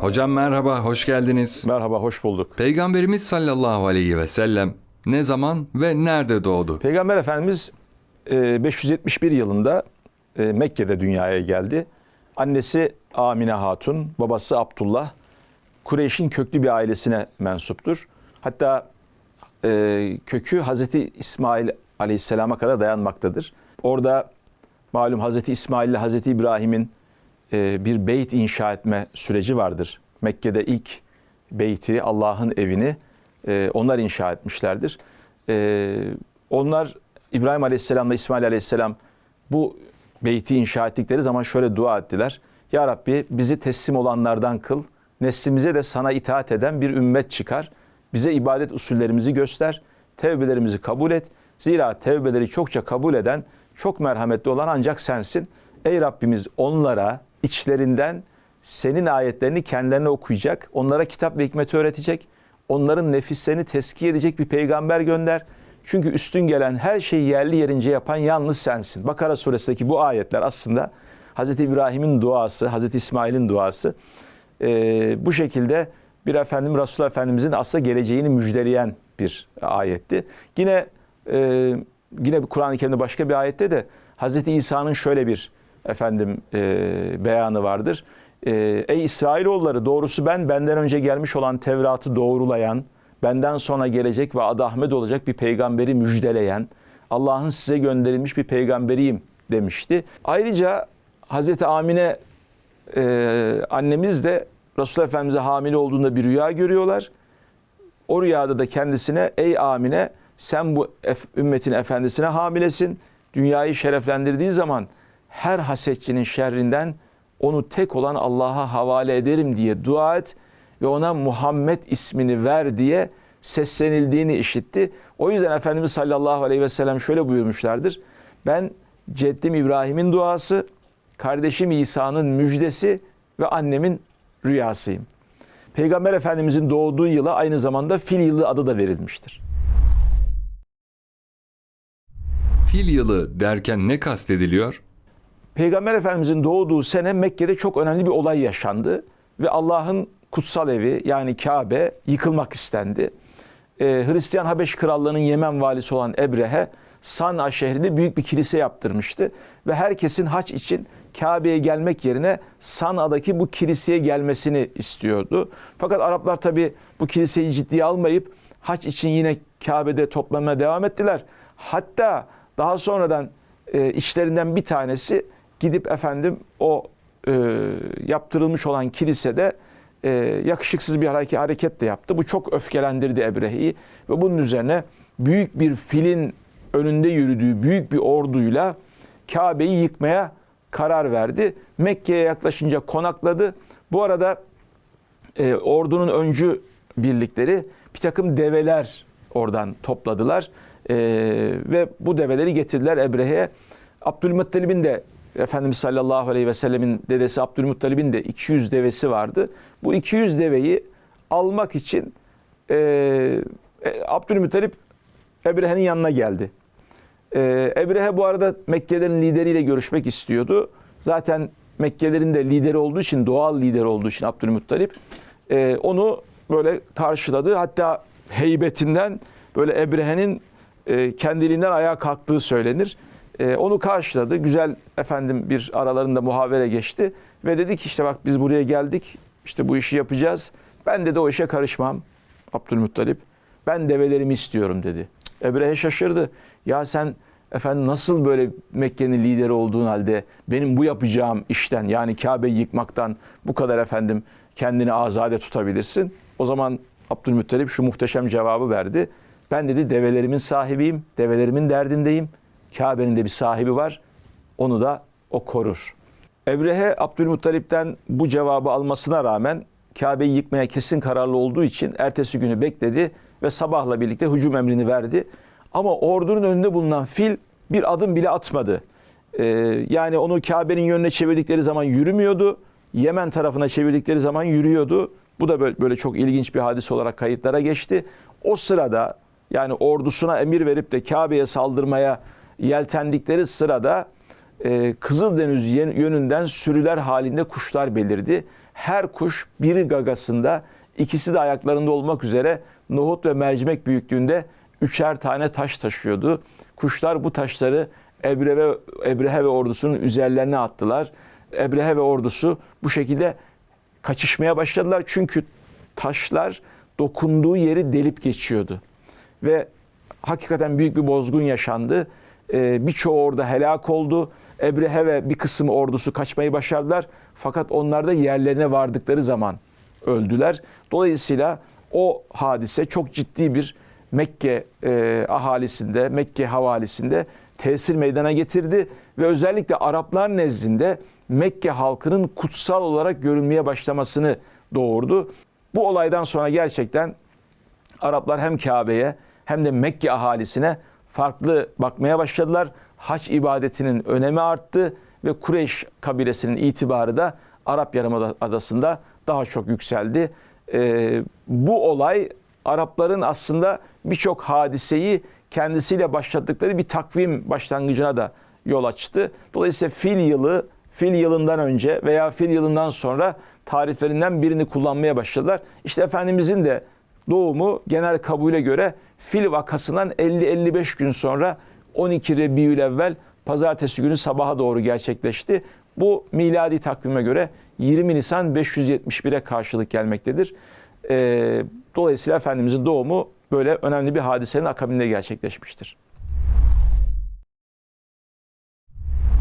Hocam merhaba, hoş geldiniz. Merhaba, hoş bulduk. Peygamberimiz sallallahu aleyhi ve sellem ne zaman ve nerede doğdu? Peygamber Efendimiz e, 571 yılında e, Mekke'de dünyaya geldi. Annesi Amine Hatun, babası Abdullah. Kureyş'in köklü bir ailesine mensuptur. Hatta e, kökü Hazreti İsmail Aleyhisselam'a kadar dayanmaktadır. Orada malum Hazreti İsmail ile Hazreti İbrahim'in e, bir beyt inşa etme süreci vardır. Mekke'de ilk beyti, Allah'ın evini e, onlar inşa etmişlerdir. E, onlar İbrahim Aleyhisselam'la İsmail Aleyhisselam bu beyti inşa ettikleri zaman şöyle dua ettiler. Ya Rabbi bizi teslim olanlardan kıl, neslimize de sana itaat eden bir ümmet çıkar. Bize ibadet usullerimizi göster, tevbelerimizi kabul et. Zira tevbeleri çokça kabul eden, çok merhametli olan ancak sensin. Ey Rabbimiz onlara içlerinden senin ayetlerini kendilerine okuyacak, onlara kitap ve hikmeti öğretecek, onların nefislerini teskiye edecek bir peygamber gönder. Çünkü üstün gelen her şeyi yerli yerince yapan yalnız sensin. Bakara suresindeki bu ayetler aslında Hz. İbrahim'in duası, Hz. İsmail'in duası. Ee, bu şekilde bir efendim Resulullah Efendimizin aslında geleceğini müjdeleyen bir ayetti. Yine e, yine Kur'an-ı Kerim'de başka bir ayette de Hz. İsa'nın şöyle bir efendim e, beyanı vardır. E, Ey İsrailoğulları doğrusu ben benden önce gelmiş olan Tevrat'ı doğrulayan, benden sonra gelecek ve adı Ahmet olacak bir peygamberi müjdeleyen, Allah'ın size gönderilmiş bir peygamberiyim demişti. Ayrıca Hazreti Amine e, annemiz de Resulullah Efendimiz'e hamile olduğunda bir rüya görüyorlar. O rüyada da kendisine ey Amine sen bu ümmetin efendisine hamilesin. Dünyayı şereflendirdiği zaman her hasetçinin şerrinden onu tek olan Allah'a havale ederim diye dua et ve ona Muhammed ismini ver diye seslenildiğini işitti. O yüzden Efendimiz sallallahu aleyhi ve sellem şöyle buyurmuşlardır. Ben ceddim İbrahim'in duası, kardeşim İsa'nın müjdesi ve annemin rüyasıyım. Peygamber Efendimizin doğduğu yıla aynı zamanda fil yılı adı da verilmiştir. Fil yılı derken ne kastediliyor? Peygamber Efendimizin doğduğu sene Mekke'de çok önemli bir olay yaşandı ve Allah'ın kutsal evi yani Kabe yıkılmak istendi. Ee, Hristiyan Habeş Krallığı'nın Yemen valisi olan Ebrehe San'a şehrinde büyük bir kilise yaptırmıştı ve herkesin haç için Kabe'ye gelmek yerine San'a'daki bu kiliseye gelmesini istiyordu. Fakat Araplar tabi bu kiliseyi ciddiye almayıp haç için yine Kabe'de toplamaya devam ettiler. Hatta daha sonradan e, işlerinden bir tanesi gidip efendim o e, yaptırılmış olan kilisede e, yakışıksız bir hareket, de yaptı. Bu çok öfkelendirdi Ebrehe'yi ve bunun üzerine büyük bir filin önünde yürüdüğü büyük bir orduyla Kabe'yi yıkmaya karar verdi. Mekke'ye yaklaşınca konakladı. Bu arada e, ordunun öncü birlikleri bir takım develer oradan topladılar. E, ve bu develeri getirdiler Ebrehe'ye. Abdülmuttalib'in de Efendimiz sallallahu aleyhi ve sellemin dedesi Abdülmuttalib'in de 200 devesi vardı. Bu 200 deveyi almak için e, e, Abdülmuttalip Ebrehe'nin yanına geldi. E, Ebrehe bu arada Mekkelerin lideriyle görüşmek istiyordu. Zaten Mekkelerin de lideri olduğu için, doğal lider olduğu için Abdülmuttalip e, onu böyle karşıladı. Hatta heybetinden böyle Ebrehe'nin e, kendiliğinden ayağa kalktığı söylenir. E, onu karşıladı. Güzel efendim bir aralarında muhavere geçti ve dedi ki işte bak biz buraya geldik. işte bu işi yapacağız. Ben de o işe karışmam. Abdülmuttalip. Ben develerimi istiyorum dedi. Ebrehe şaşırdı. Ya sen efendim nasıl böyle Mekke'nin lideri olduğun halde benim bu yapacağım işten yani Kabe'yi yıkmaktan bu kadar efendim kendini azade tutabilirsin. O zaman Abdülmuttalip şu muhteşem cevabı verdi. Ben dedi develerimin sahibiyim, develerimin derdindeyim. Kabe'nin de bir sahibi var. Onu da o korur. Ebrehe Abdülmuttalip'ten bu cevabı almasına rağmen Kabe'yi yıkmaya kesin kararlı olduğu için ertesi günü bekledi ve sabahla birlikte hücum emrini verdi. Ama ordunun önünde bulunan fil bir adım bile atmadı. Ee, yani onu Kabe'nin yönüne çevirdikleri zaman yürümüyordu. Yemen tarafına çevirdikleri zaman yürüyordu. Bu da böyle, böyle çok ilginç bir hadise olarak kayıtlara geçti. O sırada yani ordusuna emir verip de Kabe'ye saldırmaya yeltendikleri sırada e, Kızıldeniz yönünden sürüler halinde kuşlar belirdi. her kuş biri gagasında, ikisi de ayaklarında olmak üzere nohut ve mercimek büyüklüğünde üçer tane taş taşıyordu. Kuşlar bu taşları Ebrehe Ebrehe ve ordusunun üzerlerine attılar. Ebrehe ve ordusu bu şekilde kaçışmaya başladılar. Çünkü taşlar dokunduğu yeri delip geçiyordu. Ve hakikaten büyük bir bozgun yaşandı. Ee, birçoğu orada helak oldu. Ebrehe ve bir kısım ordusu kaçmayı başardılar. Fakat onlar da yerlerine vardıkları zaman öldüler. Dolayısıyla o hadise çok ciddi bir Mekke e, ahalisinde, Mekke havalisinde tesir meydana getirdi ve özellikle Araplar nezdinde Mekke halkının kutsal olarak görülmeye başlamasını doğurdu. Bu olaydan sonra gerçekten Araplar hem Kabe'ye hem de Mekke ahalisine farklı bakmaya başladılar. Haç ibadetinin önemi arttı ve Kureyş kabilesinin itibarı da Arap Yarımadası'nda daha çok yükseldi. Ee, bu olay Arapların aslında birçok hadiseyi kendisiyle başlattıkları bir takvim başlangıcına da yol açtı. Dolayısıyla fil yılı, fil yılından önce veya fil yılından sonra tariflerinden birini kullanmaya başladılar. İşte Efendimizin de doğumu genel kabule göre fil vakasından 50-55 gün sonra 12 Rebiülevvel pazartesi günü sabaha doğru gerçekleşti. Bu miladi takvime göre 20 Nisan 571'e karşılık gelmektedir. Ee, dolayısıyla Efendimizin doğumu böyle önemli bir hadisenin akabinde gerçekleşmiştir.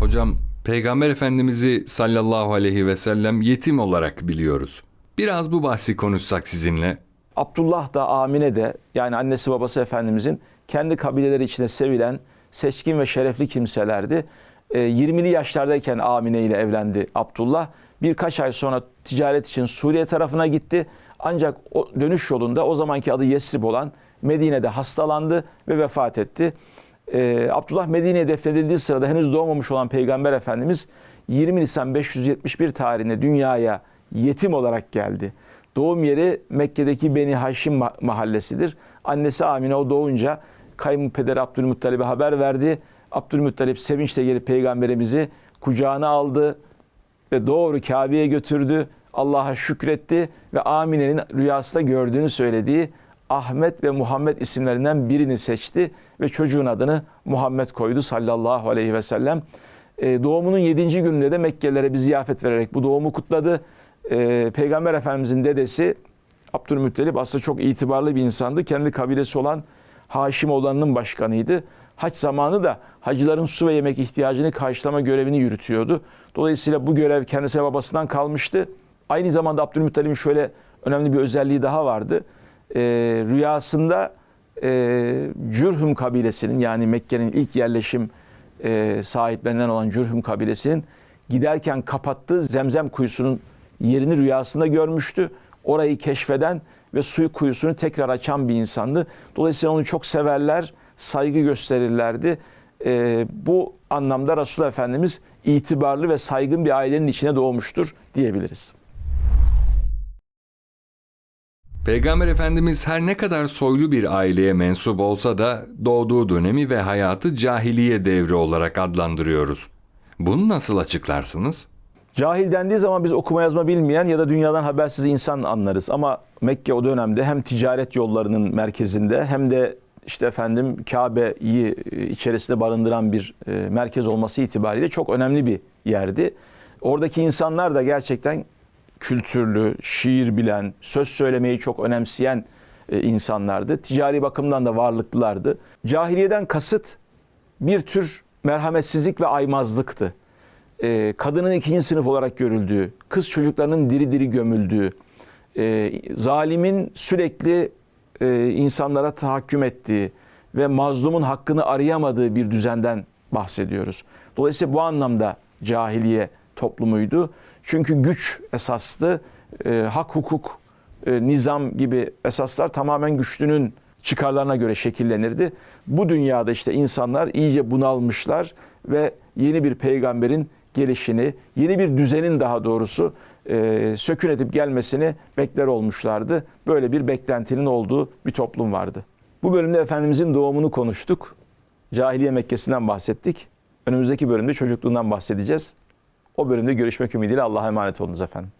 Hocam Peygamber Efendimiz'i sallallahu aleyhi ve sellem yetim olarak biliyoruz. Biraz bu bahsi konuşsak sizinle. Abdullah da Amine de yani annesi babası Efendimizin kendi kabileleri içinde sevilen seçkin ve şerefli kimselerdi. Ee, 20'li yaşlardayken Amine ile evlendi Abdullah. Birkaç ay sonra ticaret için Suriye tarafına gitti. Ancak o dönüş yolunda o zamanki adı Yesrib olan Medine'de hastalandı ve vefat etti. Ee, Abdullah Medine'ye defnedildiği sırada henüz doğmamış olan Peygamber Efendimiz 20 Nisan 571 tarihinde dünyaya yetim olarak geldi. Doğum yeri Mekke'deki Beni Haşim ma- mahallesidir. Annesi Amine o doğunca kayınpederi Abdülmuttalib'e haber verdi. Abdülmuttalip sevinçle gelip peygamberimizi kucağına aldı ve doğru Kabe'ye götürdü. Allah'a şükretti ve Amine'nin rüyasında gördüğünü söylediği Ahmet ve Muhammed isimlerinden birini seçti ve çocuğun adını Muhammed koydu sallallahu aleyhi ve sellem. Ee, doğumunun 7. gününde de Mekkelilere bir ziyafet vererek bu doğumu kutladı. Ee, Peygamber Efendimizin dedesi Abdülmuttalip aslında çok itibarlı bir insandı. Kendi kabilesi olan Haşimoğullarının başkanıydı. Haç zamanı da hacıların su ve yemek ihtiyacını karşılama görevini yürütüyordu. Dolayısıyla bu görev kendisine babasından kalmıştı. Aynı zamanda Abdülmuttalip'in şöyle önemli bir özelliği daha vardı. Ee, rüyasında e, Cürhüm kabilesinin yani Mekke'nin ilk yerleşim e, sahiplerinden olan Cürhüm kabilesinin giderken kapattığı zemzem kuyusunun yerini rüyasında görmüştü. Orayı keşfeden ve suyu kuyusunu tekrar açan bir insandı. Dolayısıyla onu çok severler, saygı gösterirlerdi. Ee, bu anlamda Resulullah Efendimiz itibarlı ve saygın bir ailenin içine doğmuştur diyebiliriz. Peygamber Efendimiz her ne kadar soylu bir aileye mensup olsa da doğduğu dönemi ve hayatı cahiliye devri olarak adlandırıyoruz. Bunu nasıl açıklarsınız? Cahil dendiği zaman biz okuma yazma bilmeyen ya da dünyadan habersiz insan anlarız. Ama Mekke o dönemde hem ticaret yollarının merkezinde hem de işte efendim Kabe'yi içerisinde barındıran bir e, merkez olması itibariyle çok önemli bir yerdi. Oradaki insanlar da gerçekten kültürlü, şiir bilen, söz söylemeyi çok önemseyen e, insanlardı. Ticari bakımdan da varlıklılardı. Cahiliyeden kasıt bir tür merhametsizlik ve aymazlıktı. E, kadının ikinci sınıf olarak görüldüğü, kız çocuklarının diri diri gömüldüğü, e, zalimin sürekli e, insanlara tahakküm ettiği ve mazlumun hakkını arayamadığı bir düzenden bahsediyoruz. Dolayısıyla bu anlamda cahiliye toplumuydu. Çünkü güç esaslı, e, hak hukuk, e, nizam gibi esaslar tamamen güçlünün çıkarlarına göre şekillenirdi. Bu dünyada işte insanlar iyice bunalmışlar ve yeni bir peygamberin gelişini, yeni bir düzenin daha doğrusu e, sökün edip gelmesini bekler olmuşlardı. Böyle bir beklentinin olduğu bir toplum vardı. Bu bölümde Efendimizin doğumunu konuştuk. Cahiliye Mekkesi'nden bahsettik. Önümüzdeki bölümde çocukluğundan bahsedeceğiz. O bölümde görüşmek ümidiyle Allah'a emanet olunuz efendim.